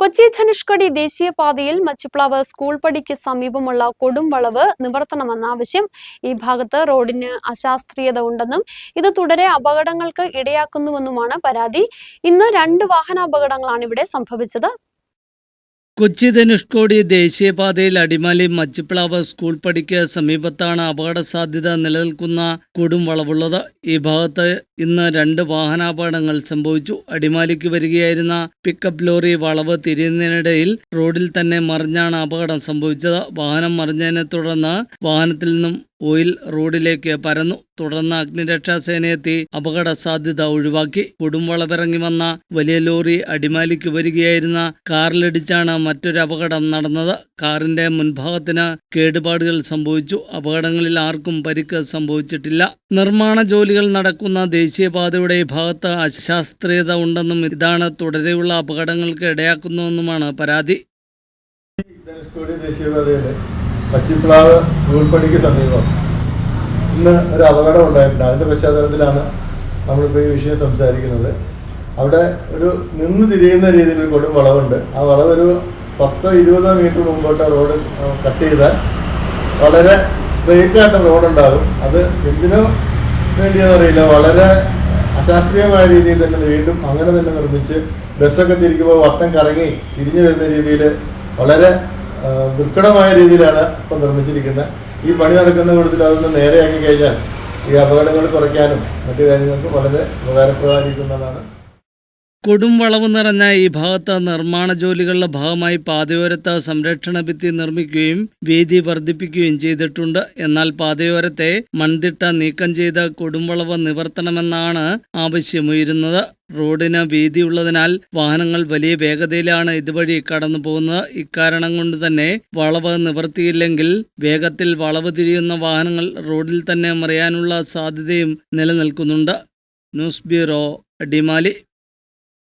കൊച്ചി ധനുഷ്കടി ദേശീയപാതയിൽ മച്ചിപ്ലാവ് സ്കൂൾ പടിക്ക് സമീപമുള്ള കൊടുംവളവ് നിവർത്തണമെന്ന ആവശ്യം ഈ ഭാഗത്ത് റോഡിന് അശാസ്ത്രീയത ഉണ്ടെന്നും ഇത് തുടരെ അപകടങ്ങൾക്ക് ഇടയാക്കുന്നുവെന്നുമാണ് പരാതി. ഇന്ന് രണ്ട് വാഹനാപകടങ്ങളാണ് ഇവിടെ സംഭവിച്ചത്. കൊച്ചി ധനുഷ്കോടി ദേശീയപാതയിൽ അടിമാലി മച്ചിപ്ലാവ് സ്കൂൾ പടിക്ക് സമീപത്താണ് അപകട സാധ്യത നിലനിൽക്കുന്ന കൊടും വളവുള്ളത്. ഈ ഭാഗത്ത് ഇന്ന് രണ്ട് വാഹനാപകടങ്ങൾ സംഭവിച്ചു. അടിമാലിക്ക് വരികയായിരുന്ന പിക്കപ്പ് ലോറി വളവ് തിരിയുന്നതിനിടയിൽ റോഡിൽ തന്നെ മറിഞ്ഞാണ് അപകടം സംഭവിച്ചത്. വാഹനം മറിഞ്ഞതിനെ തുടർന്ന് വാഹനത്തിൽ നിന്നും ഓയിൽ റോഡിലേക്ക് പരന്നു. തുടർന്ന് അഗ്നിരക്ഷാസേനയെത്തി അപകട സാധ്യത ഒഴിവാക്കി. കൊടുംവളവിറങ്ങി വന്ന വലിയ ലോറി അടിമാലിക്ക് വരികയായിരുന്ന കാറിലിടിച്ചാണ് മറ്റൊരു അപകടം നടന്നത്. കാറിന്റെ മുൻഭാഗത്തിന് കേടുപാടുകൾ സംഭവിച്ചു. അപകടങ്ങളിൽ ആർക്കും പരിക്ക് സംഭവിച്ചിട്ടില്ല. നിർമ്മാണ ജോലികൾ നടക്കുന്ന ദേശീയപാതയുടെ ഭാഗത്ത് അശാസ്ത്രീയത ഉണ്ടെന്നും ഇതാണ് തുടരെയുള്ള അപകടങ്ങൾക്ക് ഇടയാക്കുന്നുവെന്നുമാണ് പരാതി. ദേശീയപാതയിലെ പച്ചിപ്ലാവ് സ്കൂൾ പടിക്ക് സമീപം ഇന്ന് ഒരു അപകടം ഉണ്ടായിട്ടുണ്ട്. അതിന്റെ പശ്ചാത്തലത്തിലാണ് നമ്മളിപ്പോൾ ഈ വിഷയം സംസാരിക്കുന്നത്. അവിടെ ഒരു നിന്ന് തിരിയുന്ന രീതിയിൽ ഒരു കൊടും വളവുണ്ട്. ആ വളവ് ഒരു പത്തോ ഇരുപതോ മീറ്റർ മുമ്പോട്ട് റോഡ് കട്ട് ചെയ്താൽ വളരെ സ്ട്രെയിറ്റ് ആയിട്ട് റോഡുണ്ടാകും. അത് എന്തിനോ വേണ്ടിയെന്നറിയില്ല വളരെ അശാസ്ത്രീയമായ രീതിയിൽ തന്നെ വീണ്ടും അങ്ങനെ തന്നെ നിർമ്മിച്ച് ബസ്സൊക്കെ തിരിക്കുമ്പോൾ വട്ടം കറങ്ങി തിരിഞ്ഞു വരുന്ന രീതിയിൽ വളരെ ദുർഘടമായ രീതിയിലാണ് ഇപ്പം നിർമ്മിച്ചിരിക്കുന്നത്. ഈ പണി നടക്കുന്ന കൂട്ടത്തിൽ അതൊന്ന് നേരെയാക്കി കഴിഞ്ഞാൽ ഈ അപകടങ്ങൾ കുറയ്ക്കാനും മറ്റു കാര്യങ്ങൾക്കും വളരെ ഉപകാരപ്രദമായിരിക്കുന്നതാണ്. കൊടും വളവ് നിറഞ്ഞ ഈ ഭാഗത്ത് നിർമ്മാണ ജോലികളുടെ ഭാഗമായി പാതയോരത്ത് സംരക്ഷണ ഭിത്തി നിർമ്മിക്കുകയും വീതി വർദ്ധിപ്പിക്കുകയും ചെയ്തിട്ടുണ്ട്. എന്നാൽ പാതയോരത്തെ മൺതിട്ട നീക്കം ചെയ്ത കൊടുംവളവ് നിവർത്തണമെന്നാണ് ആവശ്യമുയരുന്നത്. റോഡിന് വീതിയുള്ളതിനാൽ വാഹനങ്ങൾ വലിയ വേഗതയിലാണ് ഇതുവഴി കടന്നു പോകുന്നത്. ഇക്കാരണം കൊണ്ട് തന്നെ വളവ് നിവർത്തിയില്ലെങ്കിൽ വേഗത്തിൽ വളവ് തിരിയുന്ന വാഹനങ്ങൾ റോഡിൽ തന്നെ മറിയാനുള്ള സാധ്യതയും നിലനിൽക്കുന്നുണ്ട്. News bureau Adimali.